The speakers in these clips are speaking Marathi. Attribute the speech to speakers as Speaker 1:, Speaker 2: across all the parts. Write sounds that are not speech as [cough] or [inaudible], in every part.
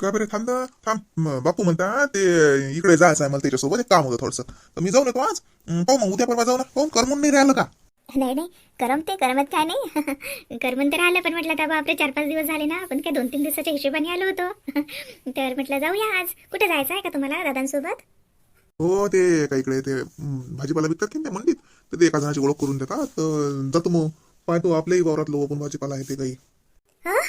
Speaker 1: का बरे थांब ना, थांब बापू म्हणता ते इकडे जायचं आहे मला त्याच्यासोबत एक काम होतं थोडंसं तर मी जाऊन येतो आज पाहू मग उद्या परवा जाऊ ना पाहून करमून नाही राहिलं का
Speaker 2: नाही नाही करमते करमत काय नाही करमून तर आलं पण म्हटलं आता बापरे चार पाच दिवस झाले ना आपण काय दोन तीन दिवसाच्या हिशोबाने आलो होतो तर म्हटलं जाऊया आज कुठे जायचं आहे का तुम्हाला दादांसोबत
Speaker 1: हो ते का इकडे ते भाजीपाला विकतात की मंडीत तर ते एका जणाची ओळख करून देतात तर जातो मग पाहतो आपल्याही वावरातलं पण भाजीपाला आहे ते काही
Speaker 2: हं?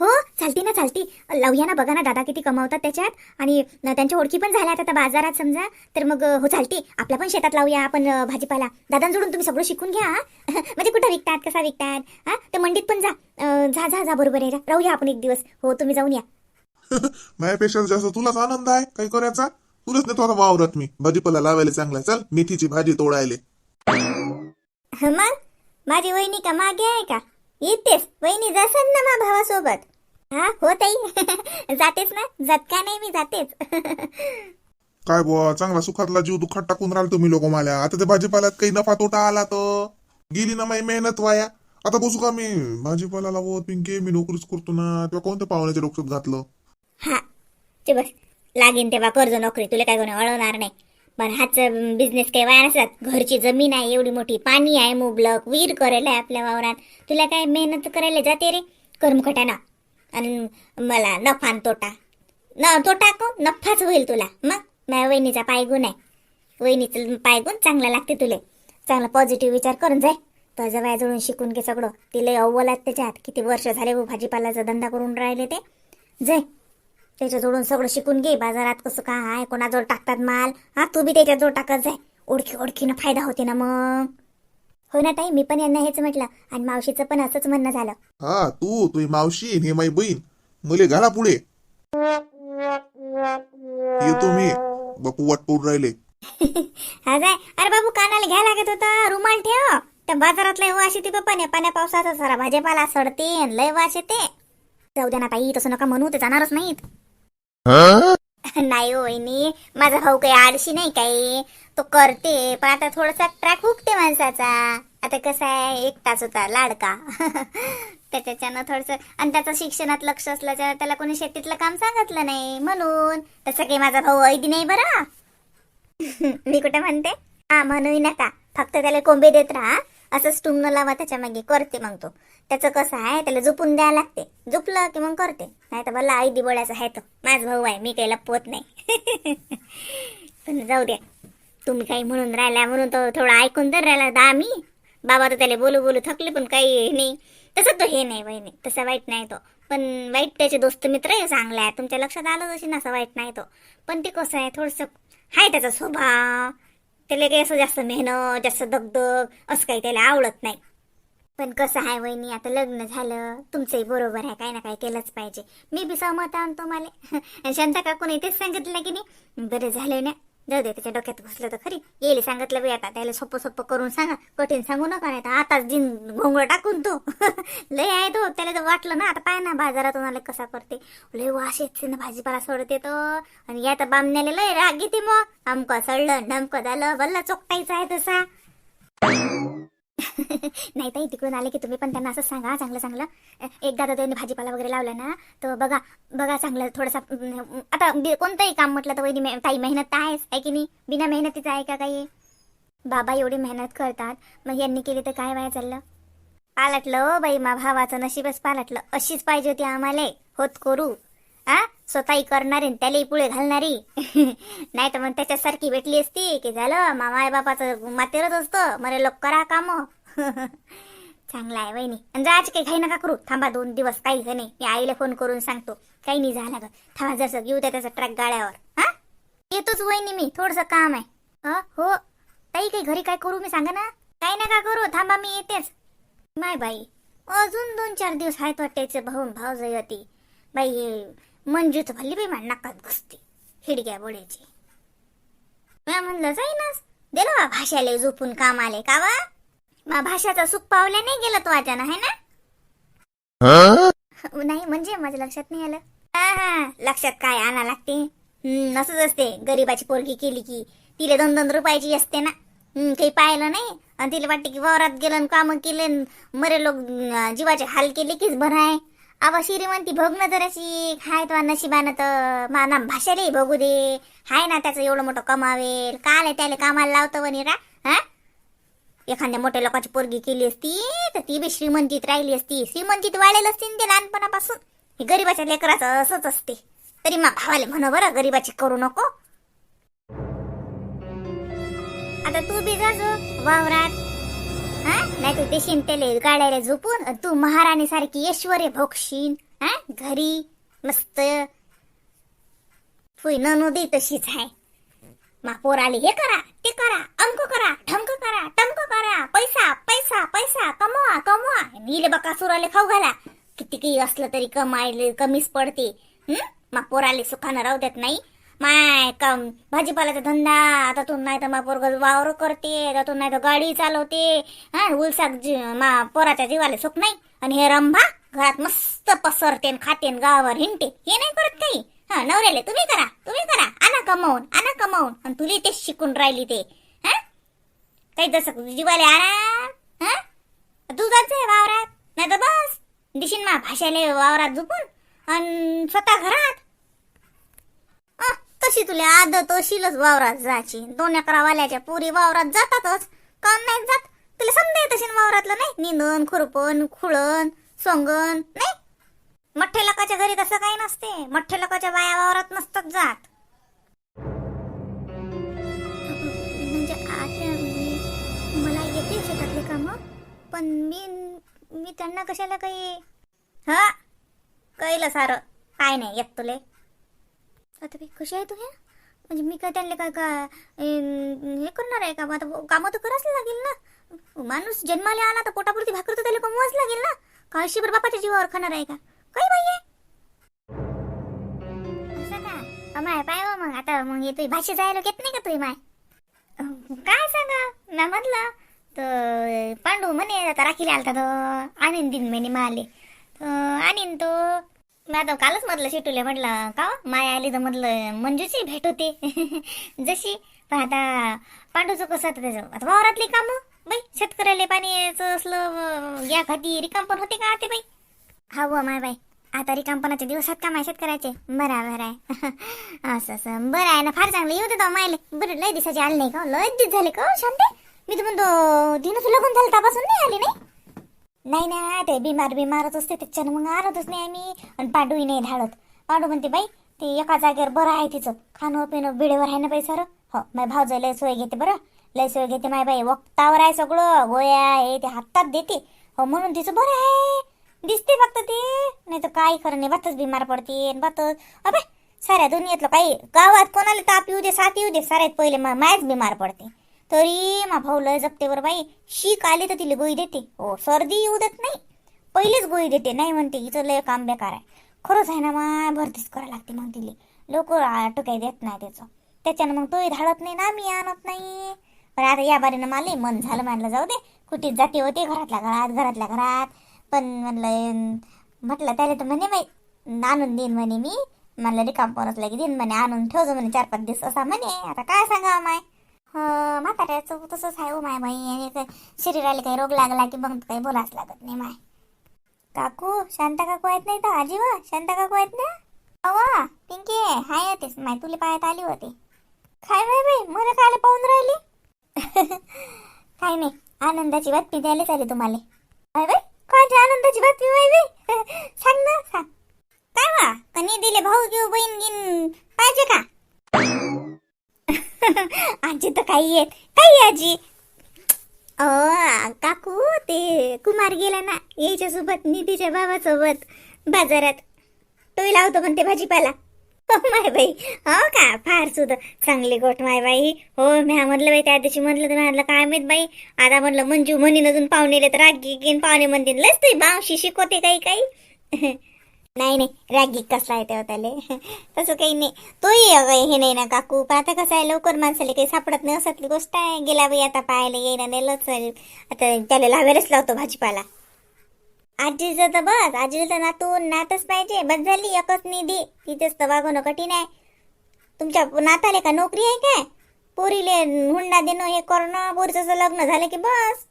Speaker 2: हो चालती ना चालती. लावूया ना बघा ना दादा किती कमावतात त्याच्यात. आणि त्यांच्या ओळखी पण झाल्यात आता बाजारात समजा. तर मग हो चालती. आपल्या पण शेतात लावूया आपण भाजीपाला. दादांजोडून तुम्ही सगळं शिकून घ्या? [laughs] म्हणजे कुठं विकतात कसा विकतात हा? तर मंडीत पण जा. जा जा जा बरोबर आहे. राहूया आपण एक दिवस. हो तुम्ही जाऊन या. [laughs]
Speaker 1: माझ्यापेक्षा जास्त तुलाच आनंद आहे? काही करायचा? तुलाच नेतो आता वावरात मी. भाजीपाला लावायला चांगला. चल मेथीची भाजी तोडायले.
Speaker 2: हं, मग? माझी वहिनी का मागे आहे का? येतेस वहिनी जासन ना मा भावासोबत. हा हो ताई. [laughs] जातेच ना जात का नाही मी जातेच. [laughs]
Speaker 1: काय बुवा चांगला सुखातला जीव दुखात टाकून राहिलो तुम्ही लोक मला. आता ते भाजीपाल्यात काही नफा तोटा आला तर? गेली ना माझी मेहनत वाया. आता बसू का मी? भाजीपाला लावत पिंके मी नोकरीच करतो ना. तेव्हा कोणत्या पाहुण्याच्या डोक्यात घातलं?
Speaker 2: हा ते बस. लागेन तेव्हा कर्ज नोकरी तुला काय कोणी अळवणार नाही. पण हाच बिझनेस काही वाया नसतात घरची जमीन आहे एवढी मोठी पाणी आहे मुबलक विहीर करायला आहे आपल्या वावरात. तुला काय मेहनत करायला जाते रे? कर्मखटाना आणि मला नफा आणि तोटा. न तोटा को? नफाच होईल तुला. मग? माझ्या वहिनीचा पायगुण आहे. वहिनीचं पायगुण चांगला लागते तुले. चांगला पॉझिटिव्ह विचार करून जाय. तर वयाजवळून शिकून घे सगळं. तिला अव्वल आहेत त्याच्यात. किती वर्ष झाले हो भाजीपाल्याचा धंदा करून राहिले ते. जय. त्याच्याजवळून सगळं शिकून घे. बाजारात कसं काय आहे कोणाजवळ टाकतात माल? हा तू बी त्याच्याजवळ टाकत जाय. ओळखी ओळखीनं फायदा होते ना मग. हो ना ताई मी पण यांना हेच म्हटलं. आणि मावशीचं पण असंच म्हणणं झालं.
Speaker 1: हा तू तुझी मावशी आणि हे माझी बहीण. मुले घाला पुढे. येतो मी. बापू वाट पडून राहिले. [laughs]
Speaker 2: हा जाय. अरे बाबू कानाला घ्या लागत होता. रुमाल ठेव. त्या बाजारात लय वाश येते पाण्या पाण्या पावसाचा सारा भाजीपाला सडते लय वाश येते. जाऊ द्या ना ताई तसं नका म्हणू. ते जाणारच नाहीत. नाही हो वहिनी माझा भाऊ काही आळशी नाही काही. तो करते पण आता थोडासा ट्रॅक हुकते माणसाचा. आता कसं आहे एकटाच होता लाडका. [laughs] त्याच्यानं थोडस आणि त्याचं शिक्षणात लक्ष असल्याच्या त्याला कोणी शेतीतलं काम सांगितलं नाही. म्हणून तसं काही माझा भाऊ ऐदी नाही बरा. [laughs] मी कुठे म्हणते? हा म्हणूही नका. फक्त त्याला कोंबे देत राहा. असंच टुमन लावा त्याच्यामागे करते मग तो. त्याचं कसं आहे त्याला झोपून द्यायला लागते. झोपलं की मग करते. नाही तर मला आई दिबोळ्याचा आहे तो माझ भाऊ आहे मी काही लपवत नाही. [laughs] पण जाऊ द्या. तुम्ही काही म्हणून राहिला म्हणून तो थोडा ऐकून तर राहिला दहा मी. बाबा तर त्याला बोलू बोलू थकले पण काही हे नाही. तसं तो हे नाही बहिणी तसा वाईट नाही तो. पण वाईट त्याचे दोस्त मित्र आहे चांगले आहे तुमच्या लक्षात आलं जशी असं वाईट नाही तो. पण ते कसं आहे थोडंसं आहे त्याचा स्वभाव. त्याला काही असं जास्त मेहनत जास्त दगदग असं काही त्याला आवडत नाही. पण कसं आहे वहिनी आता लग्न झालं तुमचंही बरोबर आहे काही ना काही केलंच पाहिजे. मी बी सहमत आणतो मला [laughs] शांता काकून तेच सांगितलं की नाही बरं झालं ना. जाऊ दे त्याच्या डोक्यात घुसलं तर खरी. येईल सांगितलं बी आता. त्याला सोपं सोपं करून सांगा. कठीण सांगू नका नाही तर आताच दिन घोंगळ टाकून तो. [laughs] लय आहे तो. त्याला तर वाटलं ना आता पाय ना बाजारातून आले कसा करते. लय वाश येते ना भाजीपाला सोडते तो आणि या तर बामण्याला लय राग येते मग. आमकं सडलं नमकं झालं भल्ला चोकटायचं आहे तसा. नाही ताई तिकडून आले की तुम्ही पण त्यांना असंच सांगा चांगलं चांगलं. एकदा तर त्यांनी भाजीपाला वगैरे लावला ना तर बघा बघा चांगलं थोडंसं आता कोणतंही काम म्हटलं तर वहिनी ताई मेहनत तर आहेच आहे की नाही? बिना मेहनतीचं आहे का काही? बाबा एवढी मेहनत करतात मग यांनी केली तर काय वाया चाललं? पालटलं हो बाई मा भावाचं नशीबच पालटलं. अशीच पाहिजे होती आम्हाला होत करू. हा स्वतःही करणारी त्यालाही पुढे घालणारी. [laughs] नाही तर मग त्याच्यासारखी भेटली असती की झालं मा माय बापाचं मातेरच असतं मरे लोक करा काम. [laughs] चांगला आहे वहिनी. आणि आज काही काही नका करू. थांबा दोन दिवस काही का नाही मी आईला फोन करून सांगतो. काही नाही झाला ग थांबा जसं घेऊ द्या त्याचा ट्रॅक गाड्यावर. हा? येतोच वहिनी मी. थोडस काम आहे. हो. ताई काही घरी काय करू मी सांगा ना. काही नका करू. थांबा मी येतेच. माय बाई. अजून दोन चार दिवस आहेत वाटायचे भाऊ भाव होती बाई हे मंजू तर भल्ली बाई मान नाकात घुसते. हिडग्या बोळ्याची मी म्हणलं जाईनच. दिलं बा भाषाला झोपून काम आले का वा मा भाषाचा सुख पावल्या नाही गेलं तो अचानक आहे ना? नाही म्हणजे माझ्या लक्षात नाही आलं. हा हा. लक्षात काय आणा लागते? हम्म असंच असते. गरीबाची पोरगी केली की तिला दोन दोन रुपयाची असते ना. काही पाहिलं नाही. आणि तिला वाटते की वावरात गेलं काम केले मरे लोक जीवाचे हाल केले कीच बरं आहे. आवा श्रीमंती भोग ना जराशी. हाय तो नशिबानं तर माना भाषेलाही भोगू दे. हाय ना त्याचं एवढं मोठं कमावेल. काल त्याला कामाला लावतं वनी रा. हा? एखाद्या मोठ्या लोकांची पोरगी केली असती तर ती बी श्रीमंतीत राहिली असती. श्रीमंतीत वाढेल असती ते लहानपणापासून. हे गरीबाच्या लेकराचं असंच असते. तरी मग भावाले म्हणा बरं गरीबाची करू नको. आता तू बी जा वावरात. नाही तू देशील त्याले गाड्याला झोपून तू महाराणी सारखी ऐश्वर्य भोगशीन हा? घरी मस्त. फुई ननू दे तशीच आहे मा पोराले हे करा ते करा अंक करा ठमक करा टमक करा पैसा पैसा पैसा कमवा कमवा. नीले बका सुराले खाऊ घाला. किती काही असलं तरी कमायले कमीच पडते. हं? मा पोराले सुखानं राहू देत नाही. माय कम भाजीपाल्याचा धंदा आता तू नाही तर मा पोरग वावर करते आता तू नाही तर गाडी चालवते. हा उलसाक जी- मा पोराच्या जीवाला सुख नाही. आणि हे रंभा घरात मस्त पसरते खाते गावावर हिंडते. हे नाही करत काही. हा नवऱ्याले तुम्ही करा तुम्ही करा. आणा कमावून आणा कमावून. आणि तुली तेच शिकून राहिली ते. हा? काही जसं जीवाले आणा हा? तू वावरात. नाही तर बस दिशीन मा भाषाले वावरात झुपून. आणि स्वतः घरात कशी तुला आदत अशीलच वावरात जायची? दोन अकरा वाल्याच्या पुरी वावरात जातातच. काऊन नाही जात. तुला समजा येत असेल वावरातलं नाही? निंदन खुरपण खुळण सोंगण नाही? मठ्ठे लोकांच्या घरी तसं काही नसते. मठ्ठे लोकांच्या बाया वावरात नसतात जात. म्हणजे आता मी मला येते शेतातले काम पण मी मी त्यांना कशाला काही हा? कळलं सारं. काय नाही येत तुले. आता बाई कशी आहे तू हे म्हणजे मी काय त्यांना काय का हे करणार आहे का? मग आता कामं तर करावंच लागेल ना. माणूस जन्माला आला तर पोटापुरती भाकर तर त्याला कमवाच लागेल ना. का शिबर बापाच्या जीवावर खाणार आहे का? काय बाई आहे असं पाय हो मग. आता मग येतोय भाषे जायला घेत नाही का तुम्ही माय? काय सांगा? ना म्हटलं तर पांडू म्हणे आता राखीला आलता तर आणीन दिन महिने माले. तर आणीन तो. मी आता कालच म्हटलं शिटूले म्हटलं का हो? माया आली तर म्हटलं मंजूची भेट होती. [laughs] जशी पण आता पांडूचं कसं आता त्याचं आता वावरातली कामं? बाई शेतकऱ्याला पाण्याचं असलं या खाती रिकाम पण होते का ते बाई? हा व माय बाई आता रिकामपणाच्या दिवसात का माय शेतकऱ्याचे. बराबर आहे. [laughs] असं असं. बरं आहे ना फार चांगलं. येऊ दे मायले. बरं लय दिवसाचे आले नाही का? लय दिवस झाले का हो, शांती? मी तर म्हणतो दिनच लगून झालं तपासून नाही आली नाही? नाही ना ते बिमार बिमारच असते त्याच्यानं मग आलोच नाही आम्ही. आणि पांडूही नाही धाडत. पांडू म्हणते बाई ते एका जागेवर बरं आहे तिचं. खाणं पिणं बिडेवर आहे ना बाई सर? हो माय भाऊजा लय सोय घेते बरं. लय सोय घेते माय बाई. वक्तावर आहे सगळं. गोया हे ते हातात देते. हो म्हणून तिचं बरं आहे. दिसते फक्त ते. नाही तर काय खरं नाही. बातच बिमार पडते बातच. अबे साऱ्या दुनियेतलं काही गावात कोणाला ताप येऊ दे साथ येऊ दे साऱ्यात पहिले मायच बिमार पडते. तरी मा भाऊ लय जपते बरं बाई. शीक आली तर तिला गोळी देते. हो सर्दी येऊ देत नाही. पहिलेच गोळी देते नाही म्हणते. हिचं लय काम बेकार आहे. खरंच आहे ना मा भरतीच करायला लागते मग तिला. लोक काही देत नाही त्याचं. त्याच्यानं मग तोही धाडत नाही ना मी आणत नाही. पण आता या बारीनं मला मन झालं म्हणलं जाऊ दे. कुठे जाते होते घरातल्या घरात घरातल्या घरात. पण म्हणलं म्हटलं त्याला तर म्हणे बाई आणून देईन म्हणे मी. म्हणलं रिकाम परत लगे देईन म्हणे. आणून ठेवजो म्हणे चार पाच दिवस असा म्हणे. आता काय सांगा माय? म्हाताऱ्याचं तसंच आहे हो माय बाई. आणि शरीराला काही रोग लागला की मग काही बोलाच लागत नाही माय. काकू शांता काकू आहेत नाही तर आजी वा? शांता काकू आहेत ना? अवा पिंकी हाय तेच माय तुला पायात आली होती. काय माय बाई? मला कायला पाहून राहिली? [laughs] काय नाही. आनंदाची बातमी द्यायला आली तुम्हाला. काय बाई कोणाची आनंदाची बातमी माय बाई? [laughs] सांग ना सांग. काय वा? कनी दिले भाऊ घेऊ बहीण गिन. पाहिजे का? [laughs] आजी तर काही येत. काही आजी? अ काकू ते कुमार गेला ना याच्या सोबत निधीच्या भावासोबत बाजारात. तोही लावतो पण ते भाजीपाला हो, माय बाई. हो का? फार सुद्धा चांगली गोठ माय बाई. हो म्या म्हणलं बाई त्या दिवशी म्हणलं तर म्हणलं काय माहीत बाई. आता म्हणलं मंजू म्हणीन अजून पाहुणेले तर रागी घेईन पाहुणे म्हणतील. लस तुही मावशी शिकवते काही काही. [laughs] नाही नाही. रागी कसला आहे तेव्हा त्याले? [laughs] तसं काही नाही. तोही हे नाही ना काकू. पण आता कसं आहे लवकर माणसाला काही सापडत नाही. असतली गोष्ट आहे. गेला बाई आता पाहायला येईना नेलंच आता त्याला लावायलाच लावतो भाजीपाला. आजीचं तर बस. आजीला तर नातू नातच पाहिजे. बस झाली एकच निधी. तिथेच तर वागवणं कठीण आहे. तुमच्या नाताले का नोकरी आहे काय? पोरीले हुंडा देणं हे करणं पोरीचं लग्न झालं की बस.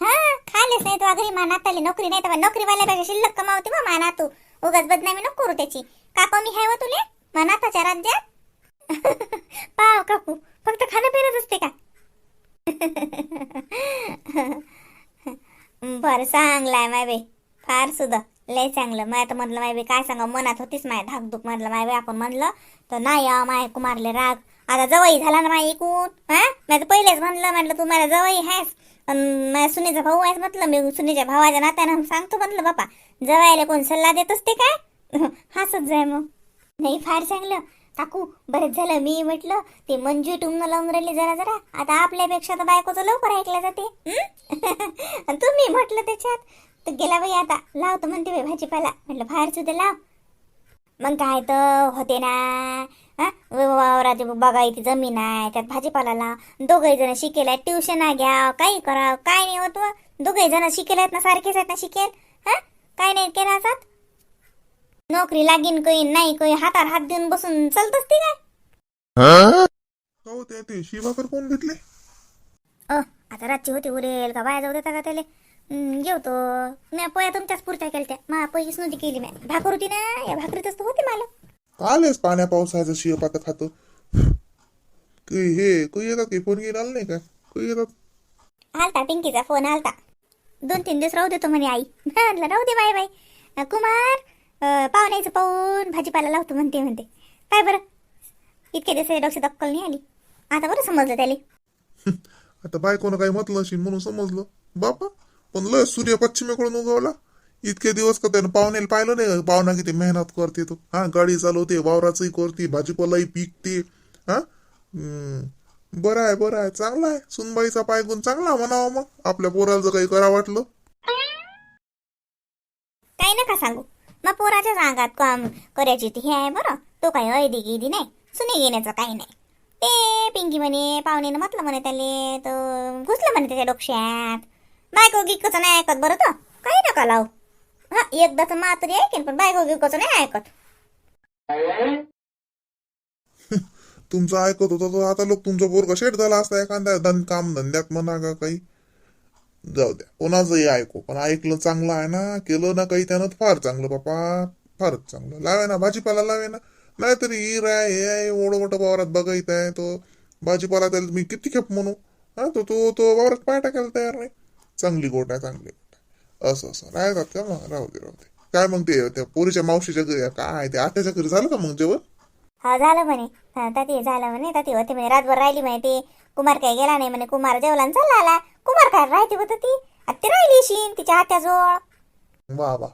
Speaker 2: हा खालेच नाही तो घरी मा नाताले नोकरी नाही तर नोकरीवाल्यापेक्षा शिल्लक कमावते बा मा नातू. उगाच बदनामी नको करू त्याची. का कमी आहे व तुले मनाताच्या राज्यात. [laughs] पाव काकू फक्त खाणं पिणंच असते का? [laughs] बरं चांगलाय माय बे फार सुद्धा. लय चांगलं. माय तर म्हणलं माय काय सांगा मनात होतीच माय धाकधूक म्हणलं माय बाई आपण म्हणलं तर नाही माय कुमारले राग. आता जवळ झाला ना माय ऐकून हा? मी तर पहिलेच म्हणलं म्हटलं तू मला जवळ आहेस. अन माझ्या सुनेचा भाऊ आहेस म्हटलं मी सुनेच्या भावाच्या नात्यानं सांगतो म्हटलं बापा जवायला कोण सल्ला देत असते काय? [laughs] हसत जाय मग. नाही फार चांगलं. काकू बरेच झालं मी म्हटलं ते मंजू टुमनं लावून राहिली जरा जरा. आता आपल्यापेक्षा तर बायकोचं लवकर ऐकलं जाते. [laughs] तुम्ही म्हटलं त्याच्यात. तर गेला बाई आता. लावतो म्हणते बाई भाजीपाला. म्हटलं बाहेर सुद्धा लाव. मग काय तर होते ना. हा? वावराची बघायची जमीन आहे त्यात भाजीपाला लाव. दोघही जण शिकेल ट्युशन घ्या काही करा काय नाही होत दोघही जण शिकेल आहेत ना सारखेच आहेत ना शिकेल. हा? काय नाही केलं असत? नोकरी लागीन काही नाही काही हातावर हात देऊन बसून चालत असते काय?
Speaker 1: हो ते ते शिवाकर कोण घेतले?
Speaker 2: अ आता रातची होती उरेल का बाया जाऊ देता का त्याले? जेवतो मी पोया तुमच्याच पुरत्या केल्या मा पैसेच नव्हती केली मी भाकर होती ना या भाकरीतच तर होती मला.
Speaker 1: आलेच पाण्या पावसाचं शिव पात खातो. हे काही येतात काही फोन घेऊन आलं नाही का? काही येतात?
Speaker 2: आलता पिंकीचा फोन आलता. दोन तीन दिवस राहू देतो म्हणे आई. [laughs] म्हणलं राहू दे बाय बाय कुमार पाहुण्याचं पाहून भाजीपाला लावतो म्हणते म्हणते. काय बरं? इतके दिवस डोक्यात अक्कल नाही आली. आता बरं समजलं त्याला. [laughs]
Speaker 1: आता बायकोनं काही म्हटलं असेल म्हणून समजलं. बापा पण लय सूर्य पश्चिमेकडून उगवला. इतके दिवस का त्यानं पाहुण्याला पाहिलं नाही पाहुणा किती मेहनत करते तो. हा गाडी चालवते वावराचंही करते भाजीपालाही पिकते. हा? बरं आहे बरं आहे. चांगला आहे. सुनबाईचा पायगुण चांगला म्हणावा मग. आपल्या पोराला काही करा वाटलं.
Speaker 2: काही नका सांगू. मग पोराच्या अंगात काम करायची ती हे आहे बरं. तो काही ऐदी गिदी नाही. सुने घेण्याचं काही नाही. ते पिंकी म्हणे पाहुणेनं म्हटलं म्हणे त्याले तर घुसलं म्हणे त्याच्या डोक्यात. बायको गिक्कचं नाही ऐकत बरं तर. काही नका लावू. हा एकदाच मातरी ऐकेन पण बायको गिक्कचं नाही ऐकत.
Speaker 1: तुमचं ऐकत होतं तो आता लोक तुमचा पोरगा शेट झाला असता एखाद्या धन काम धंद्यात म्हणा का काही. जाऊ द्या. कोणाचंही ऐकू. पण ऐकलं चांगलं आहे ना. केलं ना काही त्यानं फार चांगलं बापा. फारच चांगलं. लावे ना. भाजीपाला लावे ना. नाहीतरी हिर आहे हे आहे. मोठं मोठं वावरात बघायचं आहे तो. भाजीपाला त्याला मी किती खेप म्हणू? हा तो तो तो वावरात पाय टाकायला तयार नाही. चांगली गोट आहे चांगली गोट आहे. असं असं. राहतात का मग? राहू दे राहू दे. काय मग ते त्या पोरीच्या मावशीच्या घरी? काय ते? आत्याच्या घरी झालं का मग जेवण?
Speaker 2: हा झालं म्हणे. ताती झालं म्हणे. ताती होते म्हणे रातभर राहिली म्हणे ते. कुमार काही गेला नाही म्हणे. कुमार जेवला आणि चालला आला. कुमार काय राहते होत ती. आता ती राहिली शीन तिच्या आत्याजवळ
Speaker 1: वा वा.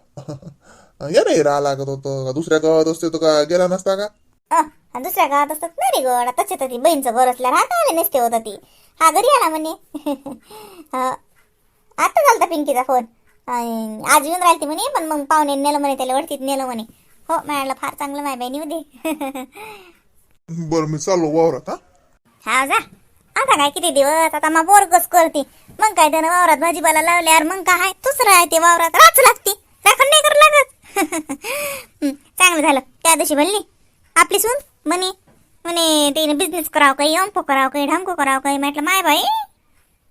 Speaker 1: या नाही राहा लागत होतं. का दुसऱ्या गावात असते तर का गेला नसता का?
Speaker 2: आणि दुसऱ्या गावात असतात. नाही गड तसे तर ती बहीणचं घर असल्या राहता आले नसते होत ती. हा घरी आला म्हणे. [laughs] हा, आता झालता पिंकीचा फोन अं, आज येऊन राहिली म्हणे पण मग पाहुणे नेलं म्हणे त्याला वरतीत नेलं म्हणे. हो म्हणाला फार चांगलं माय बहिणी दे
Speaker 1: बरं मी चाललो वावरात हा?
Speaker 2: हा जा. आता काय किती दिवस आता मग बोरगच करते. मग काय त्यानं वावरात भाजीपाला लावल्यावर मग काय दुसरं आहे ते वावरात. राच लागते. राखण नाही करू लागत. चांगलं झालं. त्या दिवशी म्हणली आपली सून म्हणे म्हणे तिने बिझनेस करावं काही अमको करावं काही ढमको करावं काही. म्हटलं माय बाई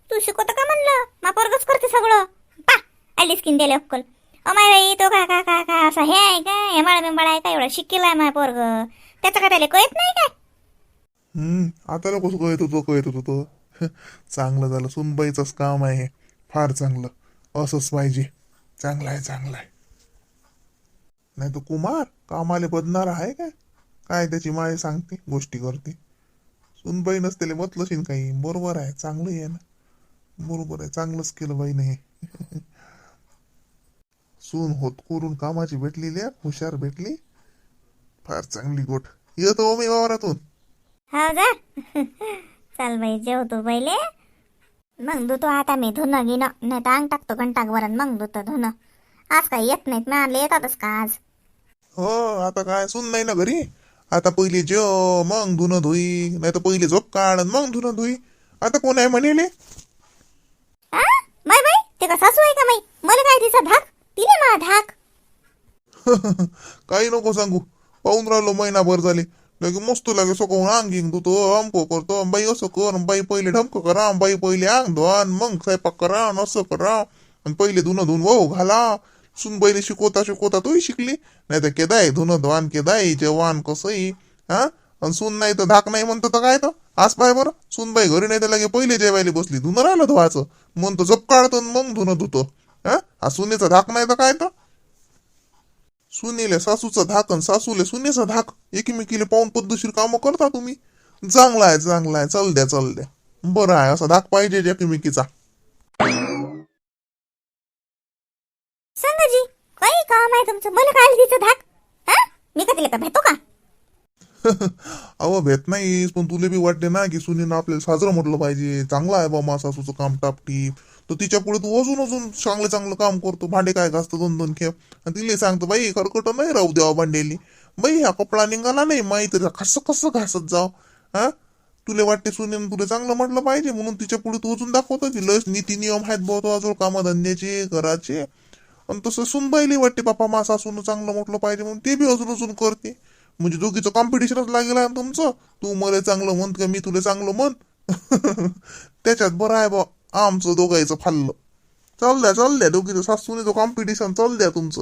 Speaker 2: तू शिकवतं का म्हणलं? मा पोरगच करते सगळं. पा आली स्किन दिले अक्कल. अमाय माय बाई तो का का का का असं हे आहे का? हे मला बिंबाळ आहे का? एवढा शिकेल आहे माय पोरग. त्याचं का त्याला कळत नाही काय?
Speaker 1: हम्म आता कसं कळत होतो कळत होतो तो. [laughs] चांगलं झालं सुनबाईचंच काम आहे. फार चांगलं. असंच पाहिजे. चांगलं आहे चांगलं आहे. नाही तर कुमार कामाले बदणार आहे काय? काय त्याची माय सांगते गोष्टी करते. सुनबाई नसतेले मतलशीन काही. बरोबर आहे चांगलं आहे ना. बरोबर आहे चांगलंच केलं बाईने हे. [laughs] सून होत करून कामाची भेटलेली आहे हुशार भेटली. फार चांगली गोट येतो मी वावरातून.
Speaker 2: हा जा [laughs] चल बाई जेवतो पहिले. मग धुतो आता मी धुणं घेणं नाही तर अंग टाकतो घंटाक वरण मग धुतो धुणं. आज काही येत नाहीत मिळाले येतातच का आज?
Speaker 1: हो आता काय? सुन नाही ना घरी? आता पहिले जेव मग धुणं धुई. नाही तर पहिले झोप काढ आणि मग धुणं धुई. आता कोण आहे म्हणेले
Speaker 2: आ? बाय ते का सासू आहे का माई? मला काय तिचा धाक? तिने मला धाक. [laughs]
Speaker 1: काही नको सांगू. पाहून राहिलो महिनाभर झाले. लगे मस्त लागे सकाळून अंगिंग धुतो अमको करतो बाई असं कर बाई पहिले ढमकं करा बाई पहिले अंग धुवा मग स्वयंपाक करा आणि असं करा. आणि पहिले धुणं धुवून वाहू घाला. सुनबाईने शिकवता शिकवता तोही शिकली. नाही तर केदाय धुणं धुवान केदाय जेवण कसंही हा? आणि सून नाही तर धाक नाही म्हणतो तर काय तर? आज पाय बरं. सुनबाई घरी नाही तर लगे पहिले जेवायला बसली. धुणं राहिलं धुवाचं म्हणतो जप काढतो आणि मग धुणं धुतो. हा? हा सुनेचा धाक नाही तर काय तर? सुनेले सासूचा धाक आणि सासूले सुनेचा धाक. एकमेकीले पाहून पद्धतशीर कामं करता तुम्ही. चांगला आहे चांगला आहे. चल द्या चल द्या. बरं आहे असा धाक पाहिजे एकमेकीचा.
Speaker 2: संगाजी काही काम आहे तुमचं. मला काय तिचं धाक? हा? मी का तिला का भेटतो का? [laughs]
Speaker 1: अहो भेट नाहीस पण तुले बी वाटते ना की सुनीनं आपल्याला साजरं म्हटलं पाहिजे. चांगला आहे बा मा सासूचं काम टापटीप. तर तिच्या पुढे तू अजून अजून चांगलं चांगलं काम करतो. भांडे काय घासतो दोन दोन खेळ आणि तिला सांगतो बाई खरकट नाही राहू द्यावा भांडेली. बाई हा कपडा निघाला नाही माहिती कसं कसं घासत जाव? हा? तुला वाटते सुनेन तुला चांगलं म्हटलं पाहिजे. म्हणून तिच्या पुढे तू अजून दाखवतो की लस नीती नियम आहेत बहुत अजून कामधंद्याचे घराचे. आणि तसं सुनबाईली वाटते बापा मा सासून चांगलं म्हटलं पाहिजे म्हणून ते बी अजून अजून करते. म्हणजे दोघीचं कॉम्पिटिशनच लागेल आहे ना तुमचं? तू मला चांगलं म्हण का मी तुला चांगलं म्हण? [laughs] त्याच्यात बरं आहे बा आमचं दोघायचं फाल्लं चालल्या चालल्या दोघीचं सासूने कॉम्पिटिशन चाल तुमचं.